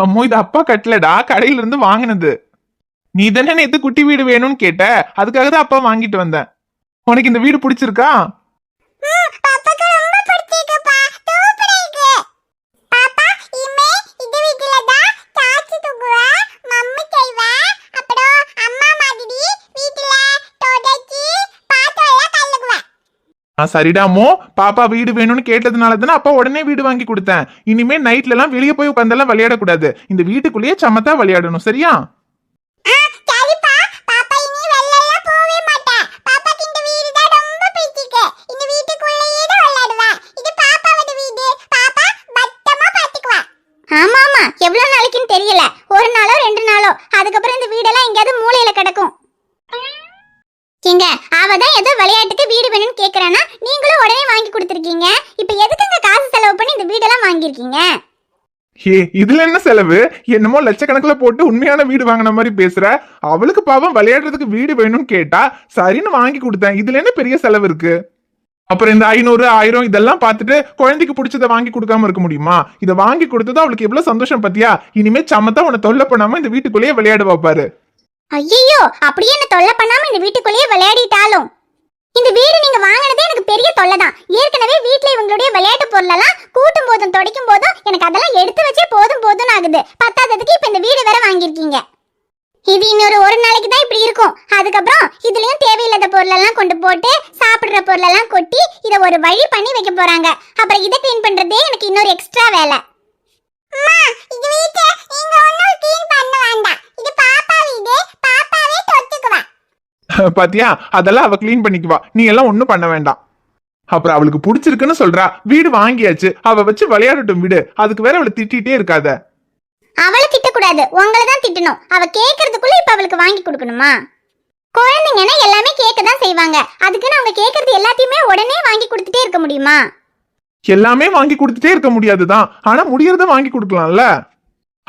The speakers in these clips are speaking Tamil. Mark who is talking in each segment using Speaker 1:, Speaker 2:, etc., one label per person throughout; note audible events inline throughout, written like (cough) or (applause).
Speaker 1: அம்மோ இது அப்பா கட்டலடா. கடையில இருந்து வாங்கினது. நீ தானே நேத்து குட்டி வீடு வேணும்னு கேட்ட. அதுக்காக தான் அப்பா வாங்கிட்டு வந்தேன். உனக்கு இந்த வீடு பிடிச்சிருக்கா? ஆ சரிடாமோ பாப்பா வீடு வேணும்னு கேட்டதுனால தானே அப்பா உடனே வீடு வாங்கி கொடுத்தேன். இனிமே நைட்ல எல்லாம் வெளியே போய் உட்காந்தெல்லாம் விளையாடக்கூடாது. இந்த வீட்டுக்குள்ளேயே சமத்தா விளையாடணும் சரியா
Speaker 2: ஆ சரிப்பா பாப்பா இனி வெளில எல்லாம் போவே மாட்டா பாப்பாக்கு இந்த வீடு தான் ரொம்ப பிடிச்சிருக்கு இந்த வீட்டுக்குள்ளேயே தான் விளையாடுவா இது பாப்பாவோட வீடு பாப்பா பத்திரமா பாத்துக்குவா ஆமா ஆமா எவ்வளவு நாளைக்குன்னு தெரியல ஒரு நாளோ ரெண்டு நாளோ அதுக்கப்புறம் இந்த வீடெல்லாம் எங்கேயாவது மூலையில கிடக்கும் ஏங்க அவ தான் ஏதோ விளையாட்டுக்கு வீடு வேணும்னு கேக்குறானா? நீங்களும் உடனே வாங்கி கொடுத்துருக்கீங்க. இப்போ எதுக்குங்க காசு செலவு பண்ணி இந்த வீடெல்லாம் வாங்கியிருக்கீங்க?
Speaker 1: ஏ இதுல என்ன செலவு? என்னமோ லட்சக்கணக்கில் போட்டு உண்மையான வீடு வாங்கின மாதிரி பேசுற. அவளுக்கு பாவம் விளையாடுறதுக்கு வீடு வேணும்னு கேட்டா சரின்னு வாங்கி கொடுத்தேன். இதுல என்ன பெரிய செலவு இருக்கு? அப்புறம் இந்த ஐநூறு ஆயிரம் இதெல்லாம் பார்த்துட்டு குழந்தைக்கு பிடிச்சத வாங்கி கொடுக்காம இருக்க முடியுமா? இதை வாங்கி கொடுத்தது அவளுக்கு எவ்வளவு சந்தோஷம் பத்தியா இனிமே சமத்தா உன்னை தொல்லை பண்ணாம இந்த வீட்டுக்குள்ளேயே விளையாட பாரு.
Speaker 2: ஐயோ அப்படியே என்ன தொல்லை பண்ணாம இந்த வீட்டுக்குள்ளேயே விளையாடிட்டாலும். இந்த வீடு நீங்க வாங்கினதே எனக்கு பெரிய தொல்லை தான் ஏற்கனவே வீட்டுல இவங்களுடைய விளையாட்டு பொருளெல்லாம் கூட்டும் போதும் துடைக்கும் போதும் எனக்கு அதெல்லாம் எடுத்து வச்சே போதும் போதும் ஆகுது. பத்தாததுக்கு இப்ப இந்த வீடு வேற வாங்கியிருக்கீங்க. இது இன்னொரு ஒரு நாளைக்கு தான் இப்படி இருக்கும். அதுக்கப்புறம் இதுலயும் தேவையில்லாத பொருளெல்லாம் கொண்டு போட்டு சாப்பிடுற பொருளெல்லாம் கொட்டி இதை ஒரு வழி பண்ணி வைக்க போறாங்க. அப்புறம் இதை கிளீன் பண்றதே எனக்கு இன்னொரு எக்ஸ்ட்ரா வேலை அம்மா இது வீட்டை நீங்க ஒன்னும் க்ளீன் பண்ண வேண்டாம் இது பாப்பா வீடு பாப்பாவே தொட்டுக்குவா
Speaker 1: பாத்தியா? அதெல்லாம் அவ க்ளீன் பண்ணிக்குவா. நீ எல்லாம் ஒண்ணும் பண்ண வேண்டாம். அப்புறம் அவளுக்கு பிடிச்சிருக்குன்னு சொல்றா. வீடு வாங்கியாச்சு. அவ வச்சு விளையாடட்டும் வீடு. அதுக்கு வேற அவளை திட்டிகிட்டே இருக்காத.
Speaker 2: அவளை திட்டக்கூடாது. உங்களை தான் திட்டணும். அவ கேக்குறதுக்குள்ள இப்ப அவளுக்கு வாங்கி கொடுக்கணுமா? குழந்தைங்கன்னா எல்லாமே கேட்க தான் செய்வாங்க. அதுக்குன்னு அவங்க கேக்குறது எல்லாத்தையுமே உடனே வாங்கி கொடுத்துட்டே இருக்க முடியுமா?
Speaker 1: எல்லாமே வாங்கி கொடுத்துட்டே இருக்க முடியாதுதான். ஆனா முடியறத வாங்கி கொடுக்கலாம்ல?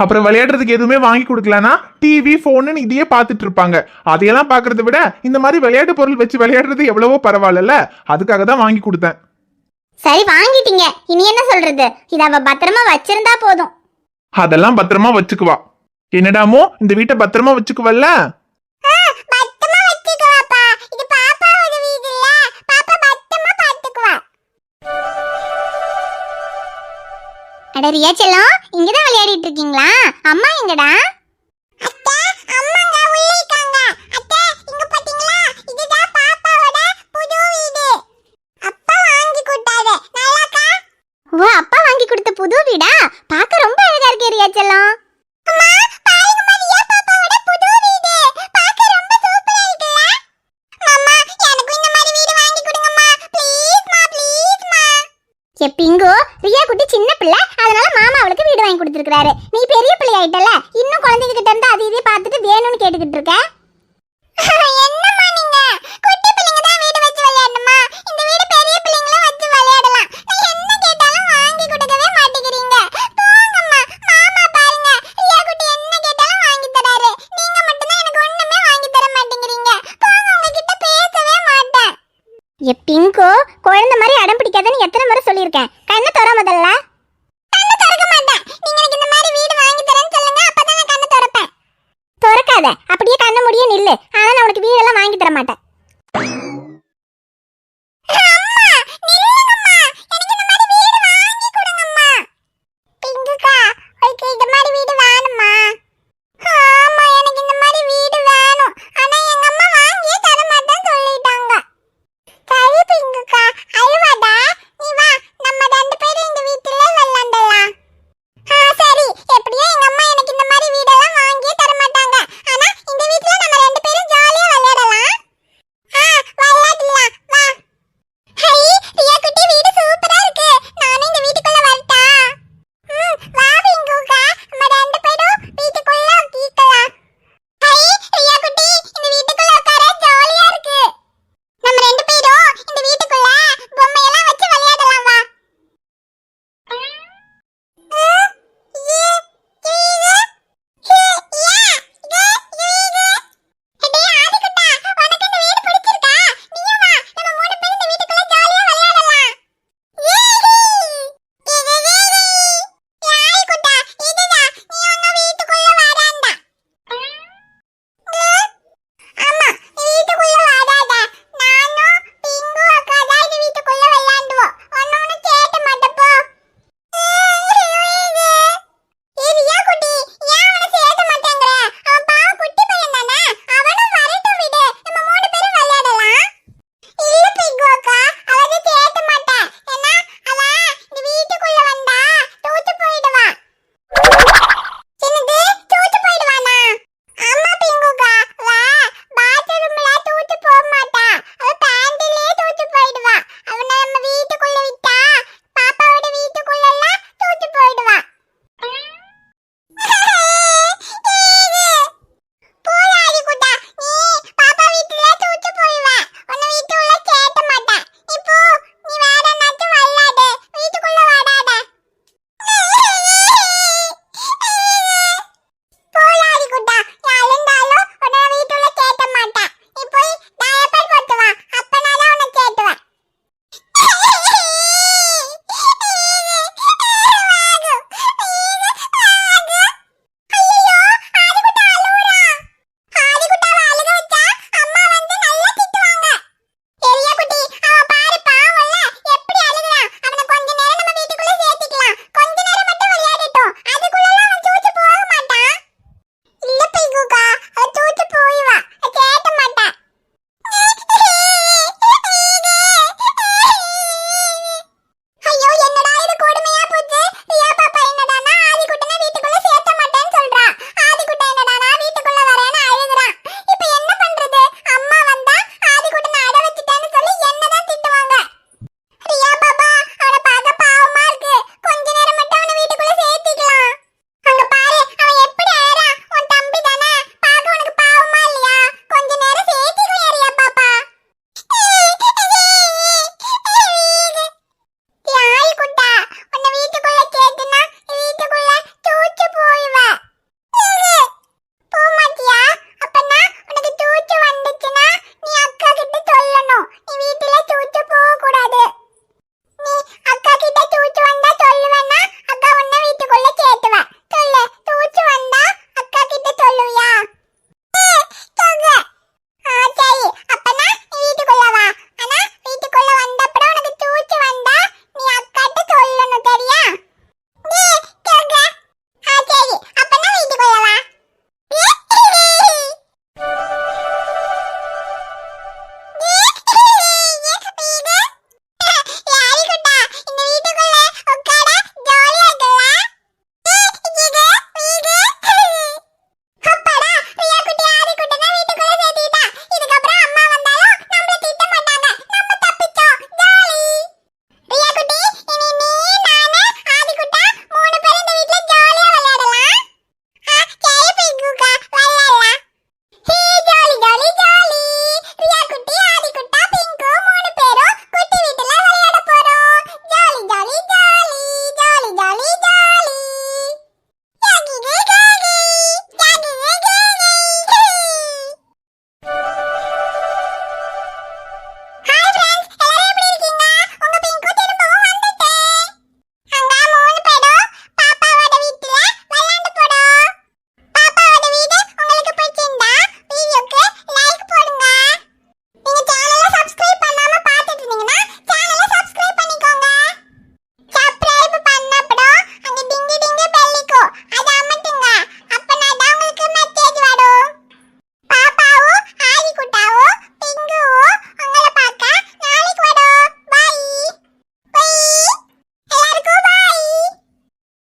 Speaker 1: அப்புறம் விளையாடுறதுக்கு எதுவுமே வாங்கி கொடுக்கலனா டிவி போனுன்னு இதையே பார்த்துட்டு இருப்பாங்க. அதையெல்லாம் பார்க்கறத விட இந்த மாதிரி விளையாட்டு பொருள் வச்சு விளையாடுறது எவ்வளவோ பரவாயில்லல அதுக்காக தான் வாங்கி கொடுத்தேன்.
Speaker 2: சரி வாங்கிட்டீங்க. இனி என்ன சொல்றது? இத அவ பத்திரமா வச்சிருந்தா போதும்.
Speaker 1: அதெல்லாம் பத்திரமா வச்சுக்குவா. என்னடாமோ இந்த வீட்டை பத்திரமா வச்சுக்குவல்ல?
Speaker 2: அட ரியா செல்லம் இங்கதான் விளையாடிட்டு இருக்கீங்களா அம்மா எங்கடா? ஓ அப்பா வாங்கி கொடுத்த புது வீடா? பார்க்க ரொம்ப அழகா இருக்கு ரியா செல்லம். அம்மா வீடு நீ பெரிய பிள்ளை ஆயிட்டல இன்னும் குழந்தைங்க கிட்ட இருந்து அது இதே பார்த்துட்டு வேணும்னு கேட்டுக்கிட்டு இருக்க (laughs) என்னம்மா நீங்க? குட்டி பிள்ளைங்க தான் வீடு வச்சு விளையாடணுமா? இந்த வீடு பெரிய பிள்ளைங்களும் வச்சு விளையாடலாம். நீ என்ன கேட்டாலும் வாங்கி கொடுக்கவே மாட்டேங்கிறீங்க. போங்கம்மா மாமா பாருங்க. ரியா குட்டி என்ன கேட்டாலும் வாங்கி தராரு. நீங்க மட்டும் தான் எனக்கு ஒண்ணுமே வாங்கி தர மாட்டேங்கிறீங்க. போங்க உங்ககிட்ட பேசவே மாட்டேன். ஏ பிங்கோ குழந்தை மாதிரி அடம் பிடிக்காதன்னு எத்தனை முறை சொல்லியிருக்கேன். கண்ணை தர முதல்ல yeah,